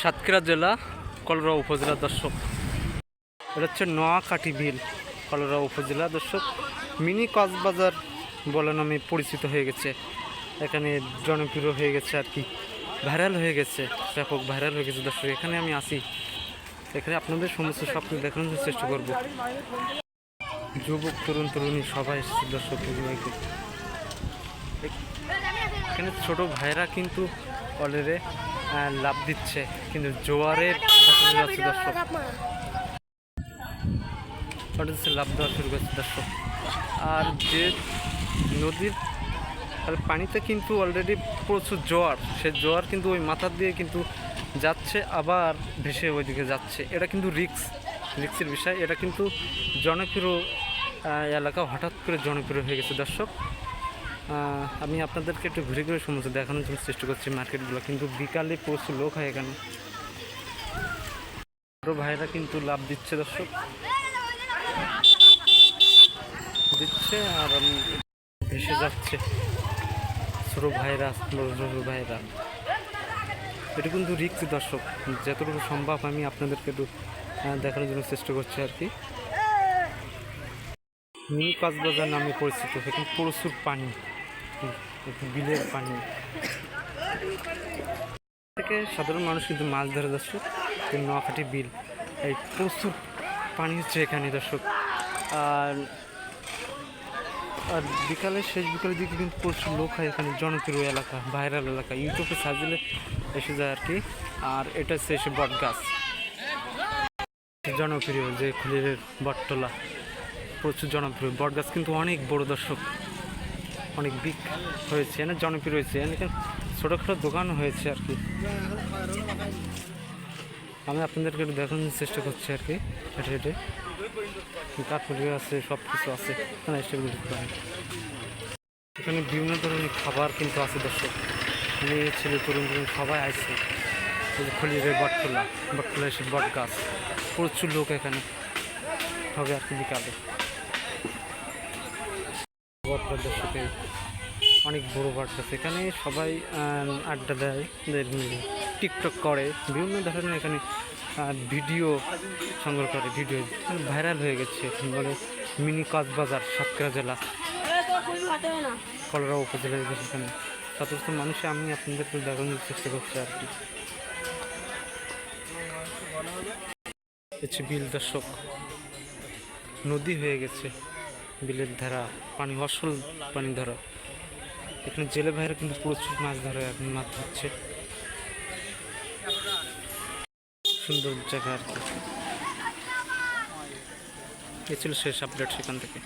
সাতক্ষীরা জেলা, কলরা উপজেলা দর্শক। এটা হচ্ছে নোয়াকাটি বিল, কলরা উপজেলা দর্শক। মিনি কক্সবাজার বলে নামে পরিচিত হয়ে গেছে। এখানে জনপ্রিয় হয়ে গেছে আর কি। ভাইরাল হয়ে গেছে, ব্যাপক ভাইরাল হয়ে গেছে দর্শক। এখানে আমি আসি এখানে আপনাদের সমস্ত সব কিছু দেখানোর চেষ্টা করব। যুবক, তরুণ, তরুণী, সবাই এসেছে দর্শক এখানে ছোট ভাইরা কিন্তু অলরেডি লাভ দিচ্ছে। কিন্তু জোয়ারের দর্শক। লাভ দেওয়া শুরু করছে দর্শক। আর যে নদীর, আর পানিতে কিন্তু অলরেডি প্রচুর জোয়ার। সে জোয়ার কিন্তু ওই মাথার দিয়ে কিন্তু যাচ্ছে, আবার ভেসে ওইদিকে যাচ্ছে। এটা কিন্তু রিক্স রিক্সের বিষয়। এটা কিন্তু জনপ্রিয় এলাকা হঠাৎ করে জনপ্রিয় হয়ে গেছে দর্শক। আমি আপনাদেরকে একটু ঘুরে ঘুরে সমস্ত দেখানোর জন্য চেষ্টা করছি মার্কেটগুলো, কিন্তু বিকালে প্রচুর লোক হয় এখানে। ছোটো ভাইরা কিন্তু লাভ দিচ্ছে দর্শক। দিচ্ছে আর আমি ভেসে যাচ্ছে। ছোটো ভাইরা ছোটো ভাইরা। এটা কিন্তু রিক্স দর্শক। যতটুকু সম্ভব আমি আপনাদেরকে একটু দেখানোর জন্য চেষ্টা করছি আর কি। মিনি কক্সবাজার নামে পরিচিত। সেখানে প্রচুর পানি। বিলের পানি। থেকে সাধারণ মানুষ কিন্তু মাছ ধরে দর্শক নোয়াখাটি বিল। এই প্রচুর পানি হচ্ছে এখানে, দর্শক। আর আর বিকালে শেষ বিকালের দিকে কিন্তু প্রচুর লোক হয় এখানে, জনপ্রিয় এলাকা, ভাইরাল এলাকা। ইউটিউবে দিলে এসে যায় আর কি। আর এটা হচ্ছে এসে বট গাছ। জনপ্রিয় যে খুলিরের বটতলা, প্রচুর জনপ্রিয়। বট গাছ কিন্তু অনেক বড়, দর্শক। অনেক বিক হয়েছে এনে জনপ্রিয় হয়েছে এনে ছোটোখাটো দোকানও হয়েছে আর কি। আমি আপনাদেরকে একটু দেখানোর চেষ্টা করছি আর কি, হেঁটে হেঁটে। কাঠপুরি আছে সব কিছু আছে। এখানে এখানে বিভিন্ন ধরনের খাবার কিন্তু আছে, দর্শক। মেয়ে, ছেলে, তরুণ তরুণ সবাই আসছে খলিরে বটতলা বটতলা এসে বট গাছ প্রচুর লোক এখানে। হবে আর কি বিকালে। দর্শকে অনেক বড় বাট আছে এখানে সবাই আড্ডা দেয় টিকটক করে, বিভিন্ন ধরনের এখানে ভিডিও সংগ্রহ করে, ভিডিও ভাইরাল হয়ে গেছে বলে মিনি কক্সবাজার, সাতক্ষীরা জেলা। কলরা উপজেলা সেখানে। শত মানুষে, আমি আপনাদেরকে দেখানোর চেষ্টা করছি আর কি। হচ্ছে বিল দর্শক নদী হয়ে গেছে। বিলের ধারা, পানি, অসল পানি ধরা। এখানে জেলে ভাইরা কিন্তু প্রচুর মাছ ধরে এখন মাছ ধরছে সুন্দর জায়গা আর কি। এ ছিল শেষ আপডেট সেখান থেকে।